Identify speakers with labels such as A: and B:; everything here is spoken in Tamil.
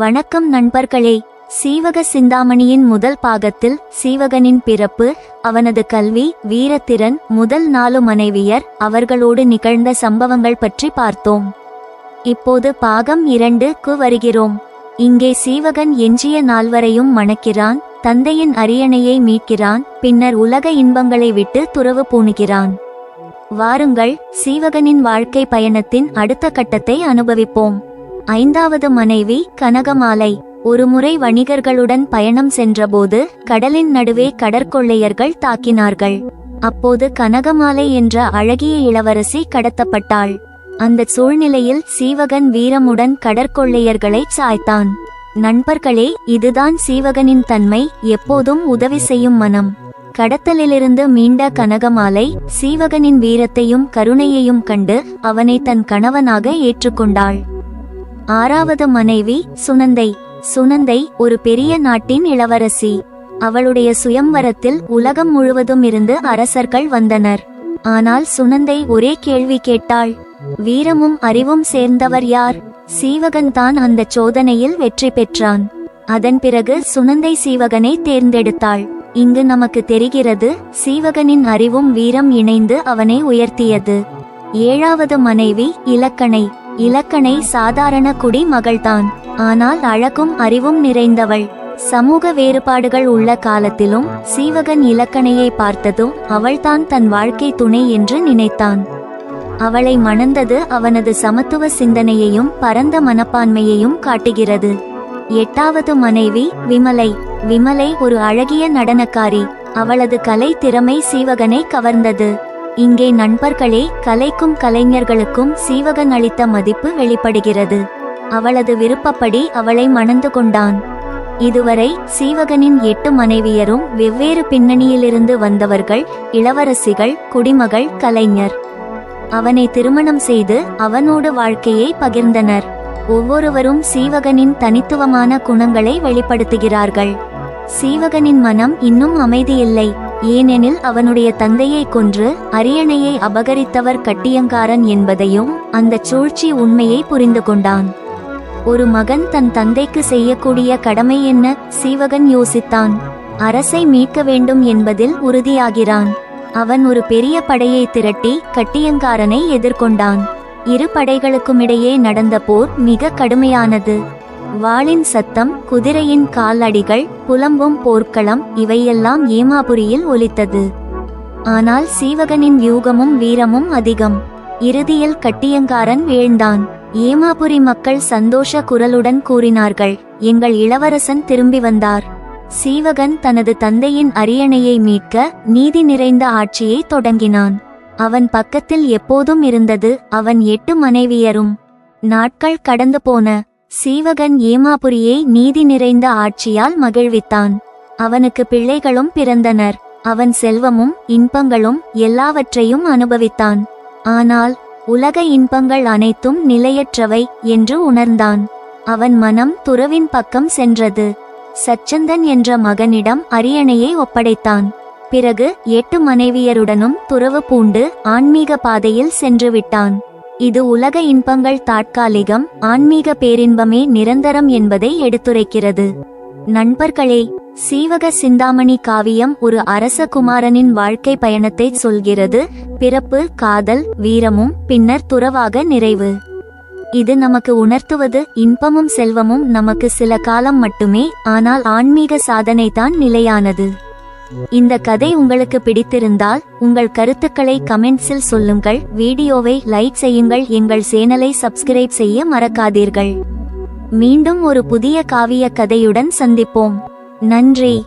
A: வணக்கம் நண்பர்களே. சீவக சிந்தாமணியின் முதல் பாகத்தில் சீவகனின் பிறப்பு அவனது கல்வி வீரத்திறன் முதல் நாலு மனைவியர் அவர்களோடு நிகழ்ந்த சம்பவங்கள் பற்றி பார்த்தோம். இப்போது பாகம் இரண்டுக்கு வருகிறோம். இங்கே சீவகன் எஞ்சிய நால்வரையும் மணக்கிறான் தந்தையின் அரியணையை மீட்கிறான் பின்னர் உலக இன்பங்களை விட்டு துறவு பூணுகிறான். வாருங்கள் சீவகனின் வாழ்க்கை பயணத்தின் அடுத்த கட்டத்தை அனுபவிப்போம். ஐந்தாவது மனைவி கனகமாலை. ஒருமுறை வணிகர்களுடன் பயணம் சென்றபோது கடலின் நடுவே கடற்கொள்ளையர்கள் தாக்கினார்கள். அப்போது கனகமாலை என்ற அழகிய இளவரசி கடத்தப்பட்டாள். அந்த சூழ்நிலையில் சீவகன் வீரமுடன் கடற்கொள்ளையர்களை சாய்த்தான். நண்பர்களே இதுதான் சீவகனின் தன்மை எப்போதும் உதவி செய்யும் மனம். கடத்தலிலிருந்து மீண்ட கனகமாலை சீவகனின் வீரத்தையும் கருணையையும் கண்டு அவனை தன் கணவனாக ஏற்றுக்கொண்டாள். ஆறாவது மனைவி சுனந்தை சுனந்தை ஒரு பெரிய நாட்டின் இளவரசி. அவளுடைய சுயம்வரத்தில் உலகம் முழுவதும் இருந்து அரசர்கள் வந்தனர். ஆனால் சுனந்தை ஒரே கேள்வி கேட்டாள். வீரமும் அறிவும் சேர்ந்தவர் யார்? சீவகன் தான் அந்த சோதனையில் வெற்றி பெற்றான். அதன் பிறகு சுனந்தை சீவகனை தேர்ந்தெடுத்தாள். இங்கு நமக்கு தெரிகிறது சீவகனின் அறிவும் வீரம் இணைந்து அவனை உயர்த்தியது. ஏழாவது மனைவி இலக்கணை. இலக்கணை சாதாரண குடி மகள்தான் ஆனால் அழகும் அறிவும் நிறைந்தவள். சமூக வேறுபாடுகள் உள்ள காலத்திலும் சீவகன் இலக்கணையை பார்த்ததும் அவள்தான் தன் வாழ்க்கை துணை என்று நினைத்தான். அவளை மணந்தது அவனது சமத்துவ சிந்தனையையும் பரந்த மனப்பான்மையையும் காட்டுகிறது. எட்டாவது மனைவி விமலை. விமலை ஒரு அழகிய நடனக்காரி. அவளது கலை திறமை சீவகனை கவர்ந்தது. இங்கே நண்பர்களே கலைக்கும் கலைஞர்களுக்கும் சீவகன் அளித்த மதிப்பு வெளிப்படுகிறது. அவளது விருப்பப்படி அவளை மணந்து கொண்டான். இதுவரை சீவகனின் எட்டு மனைவியரும் வெவ்வேறு பின்னணியிலிருந்து வந்தவர்கள் இளவரசிகள் குடிமகள் கலைஞர். அவனை திருமணம் செய்து அவனோடு வாழ்க்கையை பகிர்ந்தனர். ஒவ்வொருவரும் சீவகனின் தனித்துவமான குணங்களை வெளிப்படுத்துகிறார்கள். சீவகனின் மனம் இன்னும் அமைதியில்லை. ஏனெனில் அவனுடைய தந்தையை கொன்று அரியணையை அபகரித்தவர் கட்டியங்காரன் என்பதையும் அந்த சூழ்ச்சி உண்மையை புரிந்து கொண்டான். ஒரு மகன் தன் தந்தைக்கு செய்யக்கூடிய கடமை என்ன? சீவகன் யோசித்தான். அரசை மீட்க வேண்டும் என்பதில் உறுதியாகிறான். அவன் ஒரு பெரிய படையை திரட்டி கட்டியங்காரனை எதிர்கொண்டான். இரு படைகளுக்குமிடையே நடந்த போர் மிக கடுமையானது. வாளின் சத்தம் குதிரையின் காலடிகள் புலம்பும் போர்க்களம் இவையெல்லாம் ஏமாபுரியில் ஒலித்தது. ஆனால் சீவகனின் வியூகமும் வீரமும் அதிகம். இறுதியில் கட்டியங்காரன் வீழ்ந்தான். ஏமாபுரி மக்கள் சந்தோஷ குரலுடன் கூறினார்கள் எங்கள் இளவரசன் திரும்பி வந்தார். சீவகன் தனது தந்தையின் அரியணையை மீட்க நீதி நிறைந்த ஆட்சியை தொடங்கினான். அவன் பக்கத்தில் எப்போதும் இருந்தது அவன் எட்டு மனைவியரும். நாட்கள் கடந்து போன சீவகன் ஏமாபுரியை நீதி நிறைந்த ஆட்சியால் மகிழ்வித்தான். அவனுக்கு பிள்ளைகளும் பிறந்தனர். அவன் செல்வமும் இன்பங்களும் எல்லாவற்றையும் அனுபவித்தான். ஆனால் உலக இன்பங்கள் அனைத்தும் நிலையற்றவை என்று உணர்ந்தான். அவன் மனம் துறவின் பக்கம் சென்றது. சச்சந்தன் என்ற மகனிடம் அரியணையை ஒப்படைத்தான். பிறகு எட்டு மனைவியருடனும் துறவு பூண்டு ஆன்மீக பாதையில் சென்று விட்டான். இது உலக இன்பங்கள் தாட்காலிகம் ஆன்மீக பேரின்பமே நிரந்தரம் என்பதை எடுத்துரைக்கிறது. நண்பர்களே சீவக சிந்தாமணி காவியம் ஒரு அரச குமாரனின் வாழ்க்கை பயணத்தை சொல்கிறது. பிறப்பு காதல் வீரமும் பின்னர் துறவாக நிறைவு. இது நமக்கு உணர்த்துவது இன்பமும் செல்வமும் நமக்கு சில காலம் மட்டுமே ஆனால் ஆன்மீக சாதனை தான் நிலையானது. இந்த கதை உங்களுக்கு பிடித்திருந்தால் உங்கள் கருத்துக்களை கமெண்ட்ஸில் சொல்லுங்கள் வீடியோவை லைக் செய்யுங்கள் எங்கள் சேனலை சப்ஸ்கிரைப் செய்ய மறக்காதீர்கள். மீண்டும் ஒரு புதிய காவிய கதையுடன் சந்திப்போம். நன்றி.